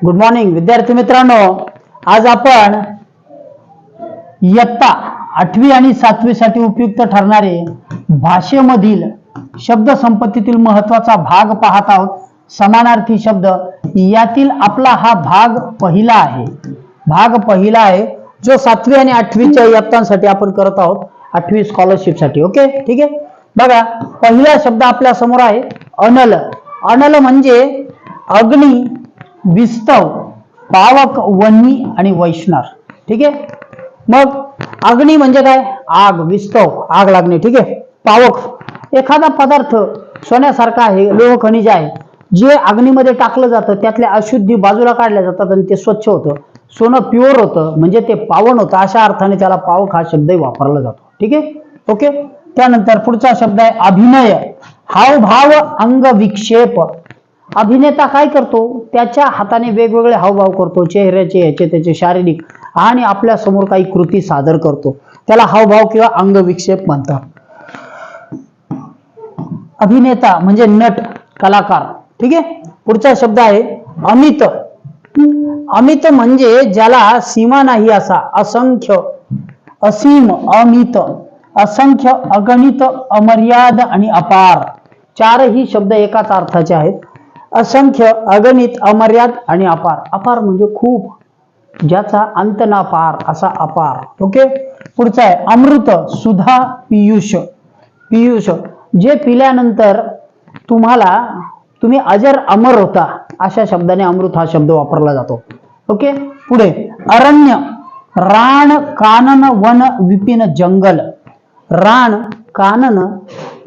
Good morning विद्यार्थी मित्रांनो. आज आपण इयत्ता आठवी आणि सातवी साठी उपयुक्त ठरणारे भाषेमधील शब्द संपत्तीतील महत्त्वाचा भाग पाहत आहोत. समानार्थी शब्द यातील आपला हा भाग पहिला आहे. भाग पहिला आहे जो सातवी आणि आठवीच्या इयत्तांसाठी आपण करत आहोत. आठवी स्कॉलरशिपसाठी ओके ठीक आहे? बघा पहिला शब्द आपल्यासमोर आहे अनल. अनल म्हणजे अग्नी विस्तव पावक वन्नी आणि वैष्णव ठीक आहे? मग अग्नी म्हणजे काय? आग विस्तव आग लागणे. ठीक आहे? पावक. एखादा पदार्थ सोन्यासारखा आहे लोह खनिज आहे जे अग्नीमध्ये टाकलं जातं त्यातल्या अशुद्धी बाजूला काढल्या जातात आणि ते स्वच्छ होतं. सोनं प्युअर होतं म्हणजे ते पावन होतं. अशा अर्थाने त्याला पावक हा शब्दही वापरला जातो. ठीक आहे? ओके? त्यानंतर पुढचा शब्द आहे अभिनय. हावभाव अंग विक्षेप अभिनेता काय करतो? त्याच्या हाताने वेगवेगळे हावभाव करतो. चेहऱ्याचे याचे त्याचे शारीरिक आणि आपल्यासमोर काही कृती सादर करतो. त्याला हावभाव किंवा अंग विक्षेप म्हणतात. अभिनेता म्हणजे नट कलाकार. ठीक आहे? पुढचा शब्द आहे अमित. अमित म्हणजे ज्याला सीमा नाही असा असंख्य असीम अमित असंख्य अगणित अमर्याद आणि अपार. चारही शब्द एकाच अर्थाचे आहेत. असंख्य अगणित अमर्याद आणि अपार. अपार म्हणजे खूप. ज्याचा अंत ना पार असा अपार. ओके? पुढचा आहे अमृत सुधा पियुष. पियुष. जे पिल्यानंतर तुम्हाला तुम्ही अजर अमर होता अशा शब्दाने अमृत हा शब्द वापरला जातो. ओके? पुढे अरण्य. रान कानन वन विपिन जंगल. रान कानन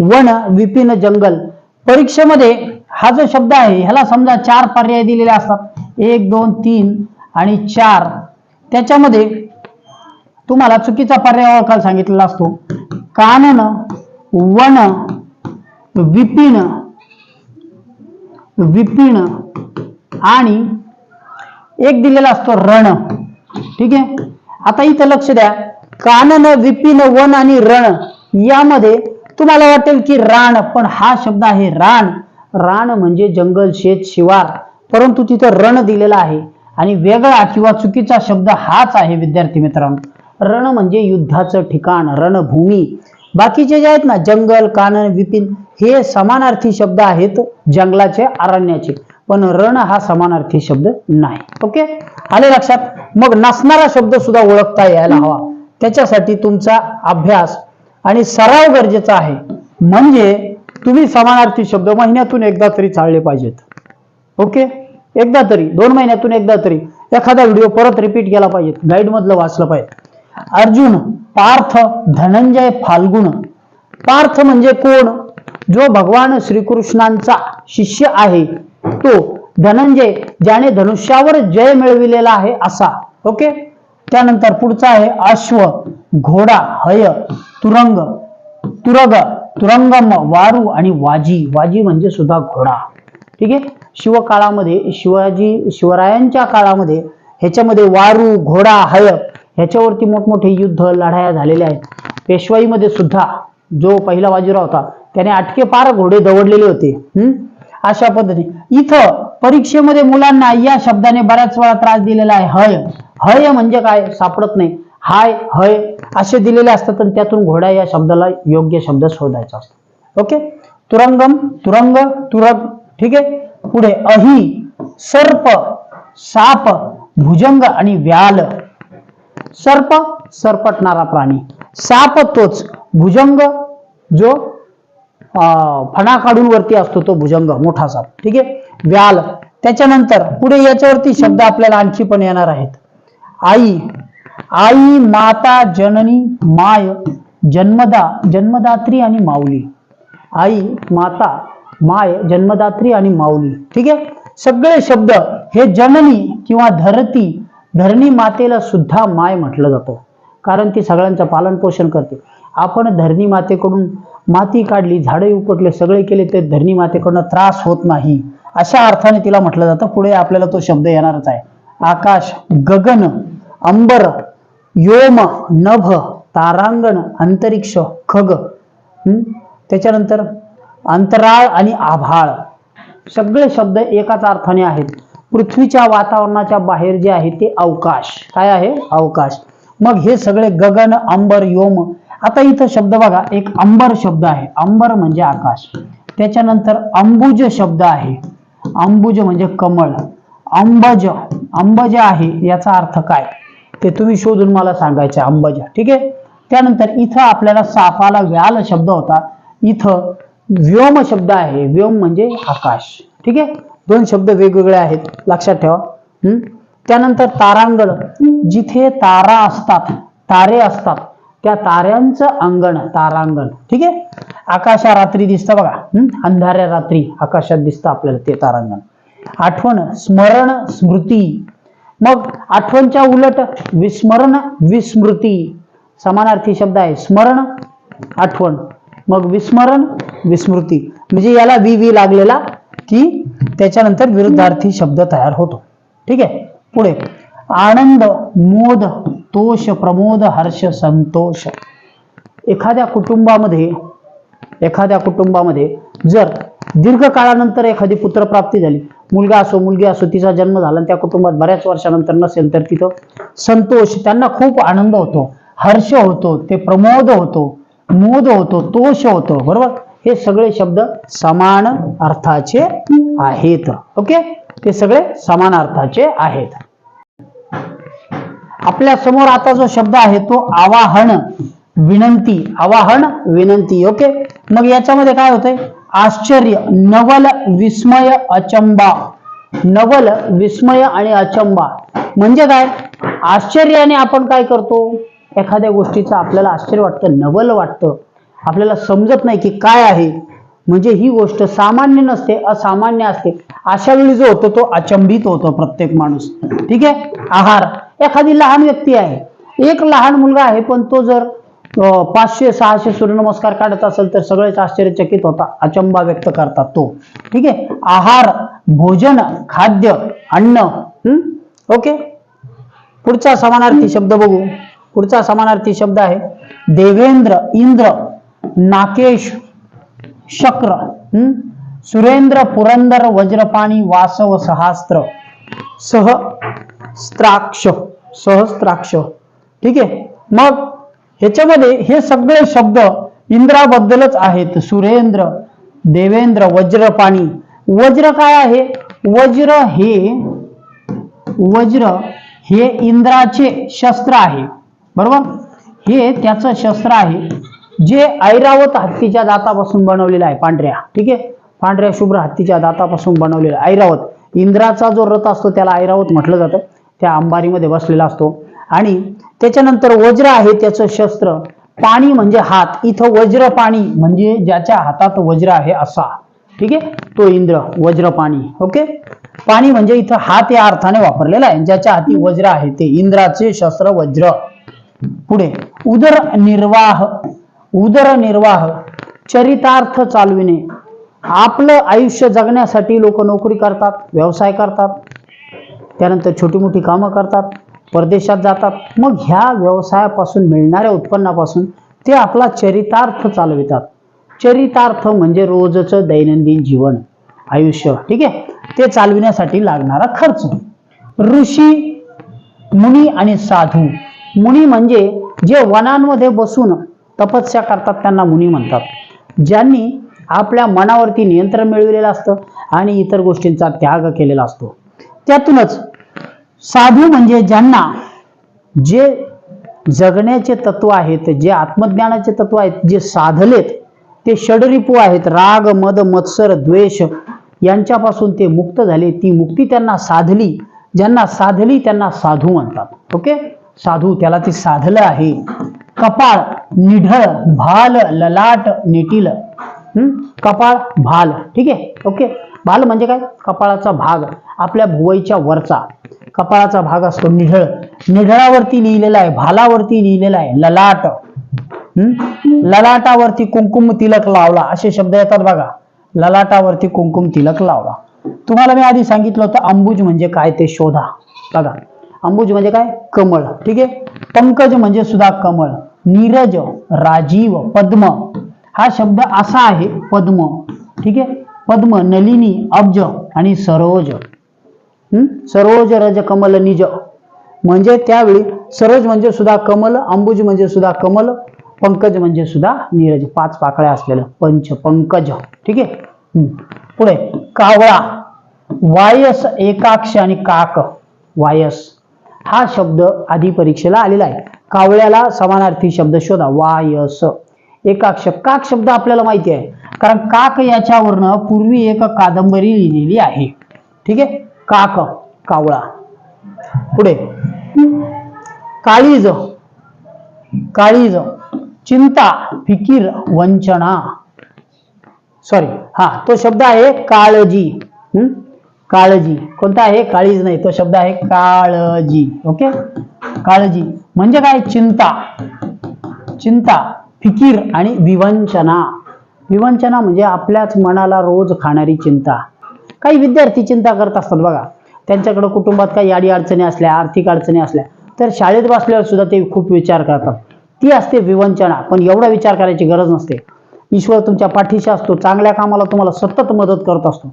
वन विपिन जंगल. परीक्षेमध्ये हा जो शब्द आहे ह्याला समजा चार पर्याय दिलेले असतात. एक दोन तीन आणि चार. त्याच्यामध्ये तुम्हाला चुकीचा पर्याय ओळखायला सांगितलेला असतो. कानन वन विपिन विपिन आणि एक दिलेला असतो रण. ठीक आहे? आता इथं लक्ष द्या. कानन विपिन वन आणि रण यामध्ये तुम्हाला वाटेल की रान पण हा शब्द आहे रान. रान म्हणजे जंगल शेत शिवार. परंतु तिथं रण दिलेला आहे. आणि वेगळा किंवा चुकीचा शब्द हाच आहे विद्यार्थी मित्रांनो. रण म्हणजे युद्धाचं ठिकाण रणभूमी. बाकीचे जे आहेत ना जंगल कानन विपिन हे समानार्थी शब्द आहेत जंगलाचे अरण्याचे. पण रण हा समानार्थी शब्द नाही. ओके? आले लक्षात? मग नसणारा शब्द सुद्धा ओळखता यायला हवा. त्याच्यासाठी तुमचा अभ्यास आणि सराव गरजेचा आहे. म्हणजे तुम्ही समानार्थी शब्द महिन्यातून एकदा तरी चालले पाहिजेत. ओके? एकदा तरी दोन महिन्यातून एकदा तरी एखादा व्हिडिओ परत रिपीट केला पाहिजे गाईड मधलं वाचलं पाहिजे अर्जुन पार्थ धनंजय फाल्गुण पार्थ म्हणजे कोण? जो भगवान श्रीकृष्णांचा शिष्य आहे. तो धनंजय ज्याने धनुष्यावर जय मिळविलेला आहे असा. ओके? त्यानंतर पुढचा आहे अश्व घोडा हय तुरंग. तुरग तुरंगम वारू आणि वाजी. वाजी म्हणजे सुद्धा घोडा. ठीक आहे? शिवकाळामध्ये शिवाजी शिवरायांच्या काळामध्ये ह्याच्यामध्ये वारू घोडा हय ह्याच्यावरती मोठमोठे युद्ध लढाया झालेल्या आहेत. पेशवाईमध्ये सुद्धा जो पहिला बाजीराव होता त्याने आटके पार घोडे दवडलेले होते. हम्म अशा पद्धतीने. इथं परीक्षेमध्ये मुलांना या शब्दाने बऱ्याच वेळा त्रास दिलेला आहे. हय. हय म्हणजे काय? सापडत नाही. हाय हय असे दिलेले असतात आणि त्यातून घोडा या शब्दाला योग्य शब्द शोधायचा असतो. ओके? तुरंगम तुरंग तुरग. ठीक आहे? पुढे अही सर्प साप भुजंग आणि व्याल. सर्प सरपटणारा प्राणी. साप तोच. भुजंग जो अं, फणा काढून वरती असतो तो भुजंग मोठा साप. ठीक आहे? व्याल. त्याच्यानंतर पुढे याच्यावरती शब्द आपल्याला आणखी पण येणार आहेत. आई. आई माता जननी माय जन्मदा जन्मदात्री आणि माऊली. आई माता माय जन्मदात्री आणि माऊली. ठीक आहे? सगळे शब्द हे जननी किंवा धरती धरणी मातेला सुद्धा माय म्हटलं जातं. कारण ती सगळ्यांचं पालन पोषण करते. आपण धरणी मातेकडून माती काढली झाडे उपटले सगळे केले ते धरणी मातेकडनं त्रास होत नाही. अशा अर्थाने तिला म्हटलं जातं. पुढे आपल्याला तो शब्द येणारच आहे. आकाश गगन अंबर योम नभ तारांगण अंतरिक्ष खग हम्म? त्याच्यानंतर अंतराळ आणि आभाळ सगळे शब्द एकाच अर्थाने आहेत. पृथ्वीच्या वातावरणाच्या बाहेर जे आहे ते अवकाश. काय आहे? अवकाश. मग हे सगळे गगन अंबर योम. आता इथं शब्द बघा एक अंबर शब्द आहे. अंबर म्हणजे आकाश. त्याच्यानंतर अंबुज शब्द आहे. अंबुज म्हणजे कमळ. अंबज. अंबज आहे याचा अर्थ काय? ते तुम्ही शोधून मला सांगायचे अंबजा. ठीक आहे? त्यानंतर इथं आपल्याला सापाला व्याल शब्द होता. इथं व्योम शब्द आहे. व्योम म्हणजे आकाश. ठीक आहे? दोन शब्द वेगवेगळे आहेत. लक्षात ठेवा. हम्म? त्यानंतर तारांगण. जिथे तारा असतात तारे असतात त्या ताऱ्यांचं अंगण तारांगण. ठीक आहे? आकाशा रात्री दिसतं बघा. हम्म? अंधाऱ्या रात्री आकाशात दिसतं आपल्याला ते तारांगण. आठवण स्मरण स्मृती. मग आठवणच्या उलट विस्मरण विस्मृती. समानार्थी शब्द आहे. स्मरण आठवण. मग विस्मरण विस्मृती. म्हणजे याला वी वी लागलेला की त्याच्यानंतर विरुद्धार्थी शब्द तयार होतो. ठीक आहे? पुढे. आनंद मोद तोष प्रमोद हर्ष संतोष. एखाद्या कुटुंबामध्ये एखाद्या कुटुंबामध्ये जर दीर्घ काळानंतर एखादी पुत्रप्राप्ती झाली. मुलगा असो मुलगी असो तिचा जन्म झाला आणि त्या कुटुंबात बऱ्याच वर्षानंतर नसेल तर तिथं संतोष त्यांना खूप आनंद होतो. हर्ष होतो ते प्रमोद होतो मोद होतो तोष होतो. बरोबर? हे सगळे शब्द समान अर्थाचे आहेत. ओके? ते सगळे समान अर्थाचे आहेत. आपल्यासमोर आता जो शब्द आहे तो आवाहन विनंती आवाहन विनंती. ओके? मग याच्यामध्ये काय होतंय? आश्चर्य नवल विस्मय अचंबा. नवल विस्मय आणि अचंबा. म्हणजे काय? आश्चर्याने आपण काय करतो? एखाद्या गोष्टीचं आपल्याला आश्चर्य वाटतं नवल वाटतं. आपल्याला समजत नाही की काय आहे. म्हणजे ही गोष्ट सामान्य नसते असामान्य असते. अशा वेळी जो होतो तो अचंबित होतो प्रत्येक माणूस. ठीक आहे? आहार. एखादी लहान व्यक्ती आहे. एक लहान मुलगा आहे पण तो जर पाचशे सहाशे सूर्यनमस्कार काढत असेल तर सगळेच आश्चर्यचकित होता अचंबा व्यक्त करतात तो. ठीक आहे? आहार भोजन खाद्य अन्न हम्म? ओके? पुढचा समानार्थी शब्द बघू. पुढचा समानार्थी शब्द आहे देवेंद्र इंद्र नाकेश शक्र हम्म? सुरेंद्र पुरंदर वज्रपाणी वासव सहास्त्र सह स्त्राक्ष सहस्त्राक्ष. ठीक आहे? मग ह्याच्यामध्ये हे सगळे शब्द इंद्राबद्दलच आहेत. सुरेंद्र देवेंद्र वज्रपाणी. वज्र काय आहे? वज्र हे वज्र हे इंद्राचे शस्त्र आहे. बरोबर? हे त्याचं शस्त्र आहे. जे ऐरावत हत्तीच्या दातापासून बनवलेलं आहे पांढऱ्या. ठीक आहे? पांढऱ्या शुभ्र हत्तीच्या दातापासून बनवलेलं ऐरावत. इंद्राचा जो रथ असतो त्याला ऐरावत म्हटलं जातं. त्या अंबारीमध्ये बसलेला असतो. आणि त्याच्यानंतर वज्र आहे त्याचं शस्त्र. पाणी म्हणजे हात. इथं वज्र पाणी म्हणजे ज्याच्या हातात वज्र आहे असा. ठीक आहे? तो इंद्र वज्र पाणी. ओके? पाणी म्हणजे इथं हात या अर्थाने वापरलेला आहे. ज्याच्या हाती वज्र आहे ते. इंद्राचे शस्त्र वज्र. पुढे. उदरनिर्वाह उदरनिर्वाह चरितार्थ चालविणे. आपलं आयुष्य जगण्यासाठी लोक नोकरी करतात व्यवसाय करतात. त्यानंतर छोटी मोठी कामं करतात. परदेशात जातात. मग ह्या व्यवसायापासून मिळणाऱ्या उत्पन्नापासून ते आपला चरितार्थ चालवितात. चरितार्थ म्हणजे रोजचं दैनंदिन जीवन आयुष्य ठीक आहे? ते चालविण्यासाठी लागणारा खर्च. ऋषी मुनी आणि साधू. मुनी म्हणजे जे वनांमध्ये बसून तपस्या करतात त्यांना मुनी म्हणतात. ज्यांनी आपल्या मनावरती नियंत्रण मिळविलेलं असतं आणि इतर गोष्टींचा त्याग केलेला असतो. त्यातूनच साधू म्हणजे ज्यांना जे जगण्याचे तत्व आहेत जे आत्मज्ञानाचे तत्व आहेत जे साधलेत ते षडरिपू आहेत. राग मद मत्सर द्वेष यांच्यापासून ते मुक्त झाले. ती मुक्ती त्यांना साधली. ज्यांना साधली त्यांना साधू म्हणतात. ओके? साधू त्याला ते साधलं आहे. कपाळ निढळ भाल ललाट नेटील. हम्म? कपाळ भाल. ठीक आहे? ओके? भाल म्हणजे काय? कपाळाचा भाग. आपल्या भुवईच्या वरचा. कपाळाचा भाग असतो निढळ. निढळावरती लिहिलेला आहे भालावरती लिहिलेला आहे ललाट. हम्म? ललाटावरती कुंकुम तिलक लावला. असे शब्द येतात बघा. ललाटावरती कुंकुम तिलक लावला. तुम्हाला मी आधी सांगितलं होतं अंबुज म्हणजे काय ते शोधा. बघा. अंबुज म्हणजे काय? कमळ. ठीक आहे? पंकज म्हणजे सुद्धा कमळ. नीरज राजीव पद्म. हा शब्द असा आहे पद्म. ठीक आहे? पद्म नलिनी अब्ज आणि सरोज. सरोज रज कमल निज. म्हणजे त्यावेळी सरोज म्हणजे सुद्धा कमल अंबुज म्हणजे सुद्धा कमल पंकज म्हणजे सुद्धा नीरज. पाच पाकळ्या असलेलं पंच पंकज. ठीक आहे? पुढे कावळा. वायस एकाक्ष आणि काक. वायस. हा शब्द आधी परीक्षेला आलेला आहे. कावळ्याला समानार्थी शब्द शोधा. वायस. एकाक्ष. काक शब्द आपल्याला माहिती आहे. कारण काक याच्यावरनं पूर्वी एक कादंबरी लिहिलेली आहे. ठीक आहे? काक कावळा. पुढे. काळीज काळीज चिंता फिकीर वंचना. सॉरी हा तो शब्द आहे काळजी. काळजी. कोणता आहे? काळीज नाही. तो शब्द आहे काळजी. ओके काळजी. म्हणजे काय? चिंता. चिंता फिकीर आणि विवंचना. विवंचना म्हणजे आपल्याच मनाला रोज खाणारी चिंता. काही विद्यार्थी चिंता करत असतात बघा. त्यांच्याकडं कुटुंबात काही अडी अडचणी असल्या आर्थिक अडचणी असल्या तर शाळेत बसल्यावर सुद्धा ते खूप विचार करतात. ती असते विवंचना पण एवढा विचार करायची गरज नसते. ईश्वर तुमच्या पाठीशी असतो चांगल्या कामाला तुम्हाला सतत मदत करत असतो.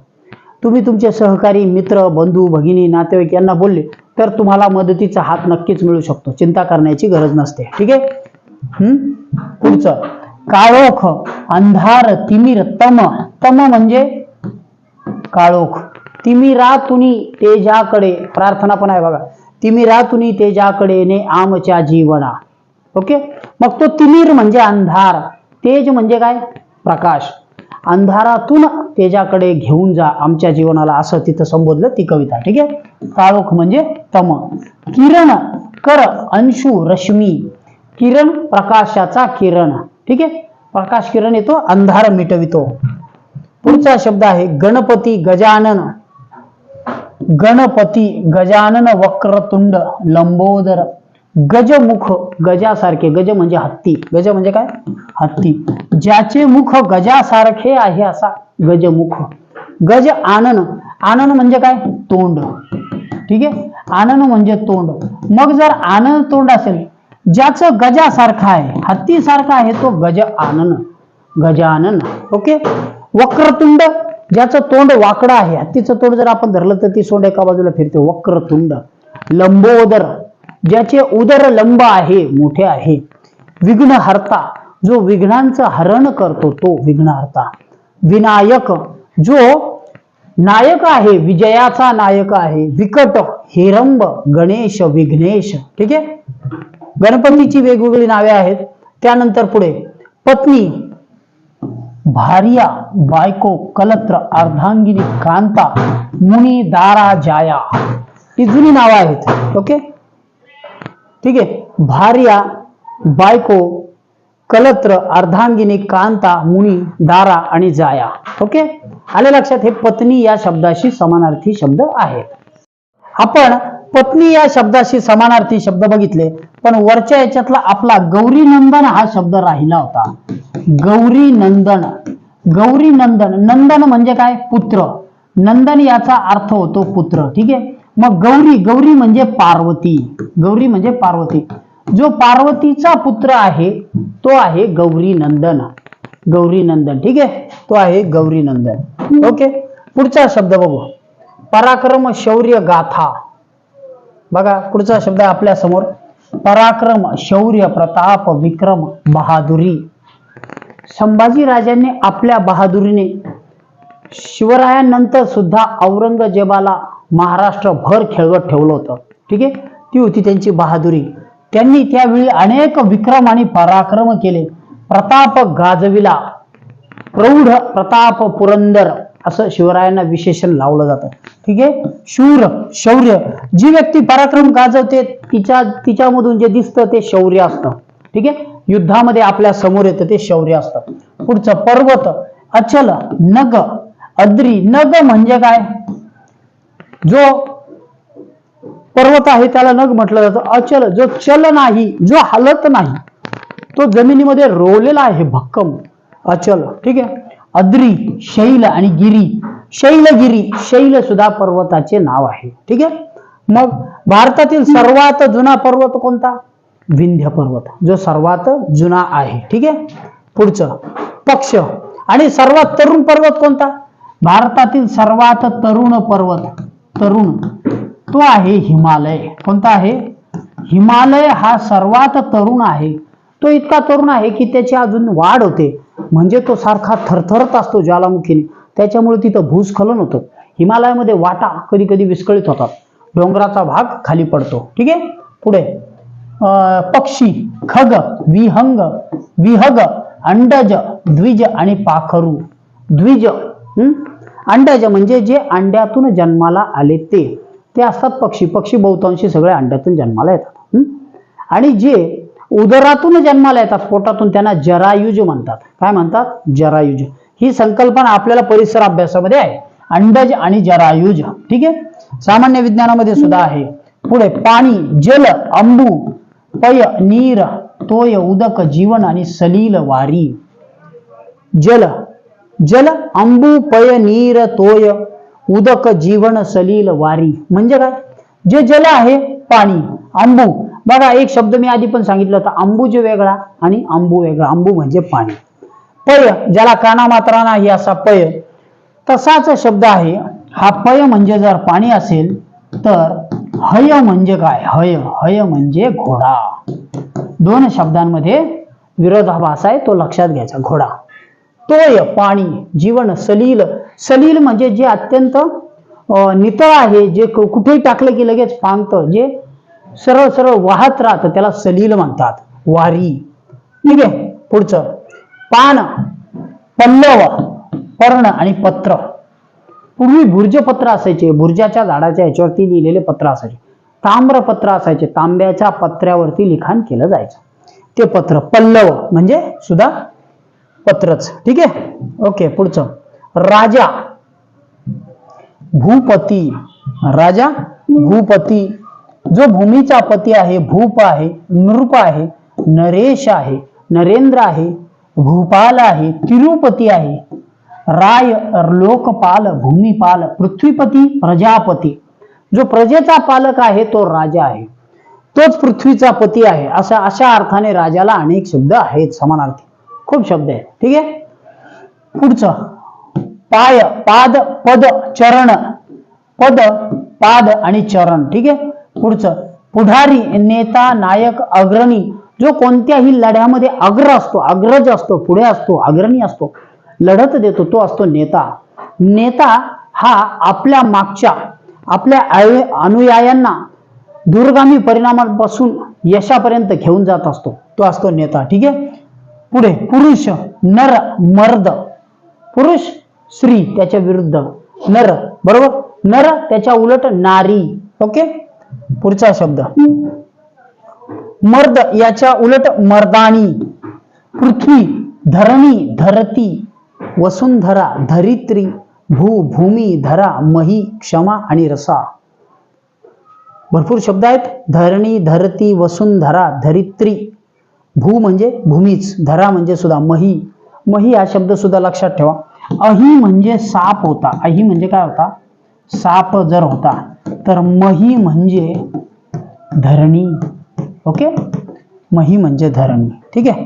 तुम्ही तुमचे सहकारी मित्र बंधू भगिनी नातेवाईक यांना बोलले तर तुम्हाला मदतीचा हात नक्कीच मिळू शकतो. चिंता करण्याची गरज नसते. ठीक आहे? हम्म पुढचं. काळोख अंधार तिमिर तम. तम म्हणजे काळोख. तिमिरातुनी तेजाकडे प्रार्थना पण आहे बघा. तिमिरातुनी तेजाकडे ने आमच्या जीवना. ओके? मग तो तिमीर म्हणजे अंधार. तेज म्हणजे काय? प्रकाश. अंधारातून तेजाकडे घेऊन जा आमच्या जीवनाला असं तिथं संबोधलं ती कविता. ठीक आहे? काळोख म्हणजे तम. किरण कर अंशु रश्मी. किरण प्रकाशाचा किरण. ठीक आहे? प्रकाश किरण येतो अंधार मिटवितो. पुढचा शब्द आहे गणपती गजानन. गणपती गजानन वक्रतुंड लंबोदर. गजमुख गजासारखे गज म्हणजे हत्ती. गज म्हणजे काय? हत्ती. ज्याचे मुख गजासारखे आहे असा गजमुख. गज आनन. आनन म्हणजे काय? तोंड. ठीक आहे? आनन म्हणजे तोंड. मग जर आनन तोंड असेल ज्याचं गजासारखा आहे हत्तीसारखा आहे तो गज आनन. गजानन. ओके? वक्रतुंड ज्याचं तोंड वाकडं आहे हत्तीचं तोंड जर आपण धरलं तर ती सोंड एका बाजूला फिरते. वक्रतुंड. लंबोदर ज्याचे उदर लंब आहे मोठे आहे. विघ्नहर्ता जो विघ्नांचं हरण करतो तो विघ्नहर्ता. विनायक जो नायक आहे विजयाचा नायक आहे. विकट हेरंब गणेश विघ्नेश. ठीक आहे? गणपतीची वेगवेगळी नावे आहेत. त्यानंतर पुढे पत्नी भार्या बायको कलत्र अर्धांगिनी कांता मुनी दारा जाया. ही जुनी नावं आहेत ओके? ठीक आहे? भार्या बायको कलत्र अर्धांगिनी कांता मुनी दारा आणि जाया. ओके? आले लक्षात हे पत्नी या शब्दाशी समानार्थी शब्द आहेत. आपण पत्नी या शब्दाशी समानार्थी शब्द बघितले पण वरच्या याच्यातला आपला गौरी नंदन हा शब्द राहिला होता. गौरी नंदन. गौरी नंदन. नंदन म्हणजे काय? पुत्र. नंदन याचा अर्थ होतो पुत्र. ठीक आहे? मग गौरी गौरी म्हणजे पार्वती. गौरी म्हणजे पार्वती. जो पार्वतीचा पुत्र आहे तो आहे गौरी नंदन. गौरी नंदन. ठीक आहे? तो आहे गौरी नंदन. ओके? पुढचा शब्द बघू. पराक्रम शौर्य गाथा. बघा पुढचा शब्द आहे आपल्यासमोर. पराक्रम शौर्य प्रताप विक्रम बहादुरी. संभाजी राजांनी आपल्या बहादुरीने शिवरायांनंतर सुद्धा औरंगजेबाला महाराष्ट्रभर खेळवत ठेवलं होतं. ठीक आहे? ती होती त्यांची बहादुरी. त्यांनी त्यावेळी अनेक विक्रम आणि पराक्रम केले. प्रताप गाजविला. प्रौढ प्रताप पुरंदर. असं शिवरायांना विशेषण लावलं जातं. ठीक आहे? शूर शौर्य. जी व्यक्ती पराक्रम गाजवते तिच्या तिच्यामधून जे दिसतं ते शौर्य असतं. ठीक आहे? युद्धामध्ये आपल्यासमोर येतं ते शौर्य असतं. पुढचं पर्वत अचल नग. अद्री नग म्हणजे काय? जो पर्वत आहे त्याला नग म्हटलं जातं. अचल जो चल नाही जो हलत नाही तो जमिनीमध्ये रोवलेला आहे भक्कम अचल. ठीक आहे? अद्री शैल आणि गिरी. शैलगिरी शैल सुद्धा पर्वताचे नाव आहे. ठीक आहे? मग भारतातील सर्वात जुना पर्वत कोणता? विंध्य पर्वत. जो सर्वात जुना आहे. ठीक आहे? पुढचं. पक्ष. आणि सर्वात तरुण पर्वत कोणता? भारतातील सर्वात तरुण पर्वत. तरुण. तो आहे हिमालय. कोणता आहे? हिमालय हा सर्वात तरुण आहे. तो इतका तरुण आहे की त्याची अजून वाढ होते. म्हणजे तो सारखा थरथरत असतो ज्वालामुखीने. त्याच्यामुळे तिथं भूस्खलन होतं. हिमालयामध्ये वाटा कधी कधी विस्कळीत होतात. डोंगराचा भाग खाली पडतो. ठीक आहे? पुढे. अं, पक्षी खग विहंग विहग अंडज द्विज आणि पाखरू. द्विज हं? अंडज म्हणजे जे अंड्यातून जन्माला आले ते. ते असतात पक्षी. पक्षी बहुतांशी सगळे अंड्यातून जन्माला येतात. आणि जे उदरातून जन्माला येतात पोटातून त्यांना जरायुज म्हणतात. काय म्हणतात? जरायुज. ही संकल्पना आपल्याला परिसर अभ्यासामध्ये आहे. अंडज आणि जरायुज. ठीक आहे? सामान्य विज्ञानामध्ये सुद्धा आहे. पुढे पाणी जल अंबू पय नीर तोय उदक जीवन आणि सलील वारी. जल जल अंबू पय नीर तोय उदक जीवन सलील वारी. म्हणजे काय? जे जल आहे पाणी अंबू बघा एक शब्द मी आधी पण सांगितलं होता अंबुज वेगळा आणि अंबू वेगळा. अंबू म्हणजे पाणी. पय ज्याला काना मात्रा नाही असा पय तसाच शब्द आहे. हा पय म्हणजे जर पाणी असेल तर हय म्हणजे काय? हय हय म्हणजे घोडा. दोन शब्दांमध्ये विरोधाभास आहे तो लक्षात घ्यायचा. घोडा. तोय पाणी जीवन सलील. सलील म्हणजे जे अत्यंत नितळ आहे जे कुठेही टाकलं की लगेच पांगतं जे सरळ सरळ वाहत राहतं त्याला सलील म्हणतात. वारी. ठीक आहे? पुढचं. पान पल्लव पर्ण आणि पत्र. पूर्वी भुर्जपत्र असायचे. भुर्जाच्या झाडाच्या याच्यावरती लिहिलेले पत्र असायचे. ताम्रपत्र असायचे. तांब्याच्या पत्र्यावरती लिखाण केलं जायचं. ते पत्र पल्लव म्हणजे सुद्धा पत्रच. ठीक आहे? ओके पुढचं. राजा. भूपती. राजा भूपती. जो भूमीचा पती आहे भूप आहे नृप आहे नरेश आहे नरेंद्र आहे भूपाल आहे तिरुपती आहे. राय लोकपाल भूमिपाल पृथ्वीपती प्रजापती. जो प्रजेचा पालक आहे तो राजा आहे. तोच पृथ्वीचा पती आहे. अशा अशा अर्थाने राजाला अनेक शब्द आहेत समानार्थी. खूप शब्द आहेत. ठीक आहे? पुढचं. पाय पाद पद चरण. पद पाद आणि चरण. ठीक आहे? पुढचं पुढारी नेता नायक अग्रणी जो कोणत्याही लढ्यामध्ये अग्र असतो अग्रज असतो पुढे असतो अग्रणी असतो लढत देतो तो असतो नेता. नेता हा आपल्या मागच्या आपल्या अनुयायांना दूरगामी परिणामांपासून यशापर्यंत घेऊन जात असतो तो असतो नेता. ठीक आहे? पुढे पुरुष नर मर्द. पुरुष स्त्री त्याच्या विरुद्ध. नर बरोबर? नर त्याच्या उलट नारी. ओके? पुढचा शब्द. मर्द याच्या उलट मर्दानी पृथ्वी धरणी धरती वसुंधरा धरित्री भू भूमी धरा मही क्षमा आणि रसा. भरपूर शब्द आहेत. धरणी धरती वसुंधरा धरित्री भू म्हणजे भूमीच धरा म्हणजे सुद्धा मही. मही हा शब्द सुद्धा लक्षात ठेवा. अही म्हणजे साप होता. अही म्हणजे काय होता? साप जर होता. तर मही म्हणजे धरणी ओके? मही म्हणजे धरणी ठीक आहे?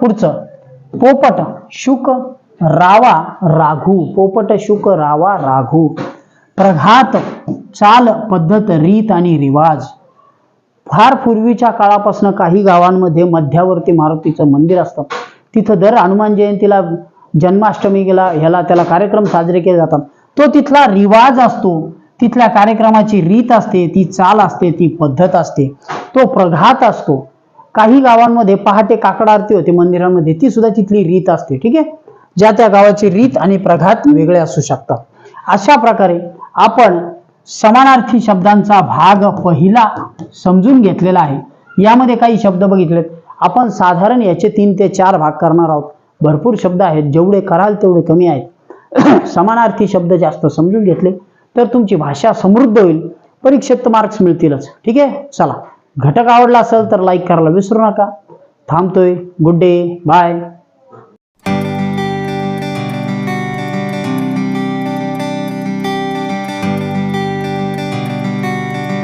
पुढचं पोपट शुक रावा राघू. पोपट शुक रावा राघू. प्रघात चाल पद्धत रीत आणि रिवाज. फार पूर्वीच्या काळापासून काही गावांमध्ये मध्यावर्ती मारुतीचं मंदिर असतं. तिथं दर हनुमान जयंतीला जन्माष्टमी गेला ह्याला त्याला कार्यक्रम साजरे केले जातात. तो तिथला रिवाज असतो. तिथल्या कार्यक्रमाची रीत असते ती चाल असते ती पद्धत असते. तो प्रघात असतो. काही गावांमध्ये पहाटे काकड आरती होते मंदिरांमध्ये ती सुद्धा तिथली रीत असते ठीक आहे? ज्या त्या गावाची रीत आणि प्रघात वेगळे असू शकतात. अशा प्रकारे आपण समानार्थी शब्दांचा भाग पहिला समजून घेतलेला आहे. यामध्ये काही शब्द बघितलेत. आपण साधारण याचे तीन ते चार भाग करणार आहोत. भरपूर शब्द आहेत. जेवढे कराल तेवढे कमी आहेत. समानार्थी शब्द जास्त समजून घेतले. तर तुमची भाषा समृद्ध होईल. परीक्षेत मार्क्स मिळतीलच. ठीक आहे? चला. घटक आवडला असेल तर लाईक करायला विसरू नका. थांबतोय. Good day bye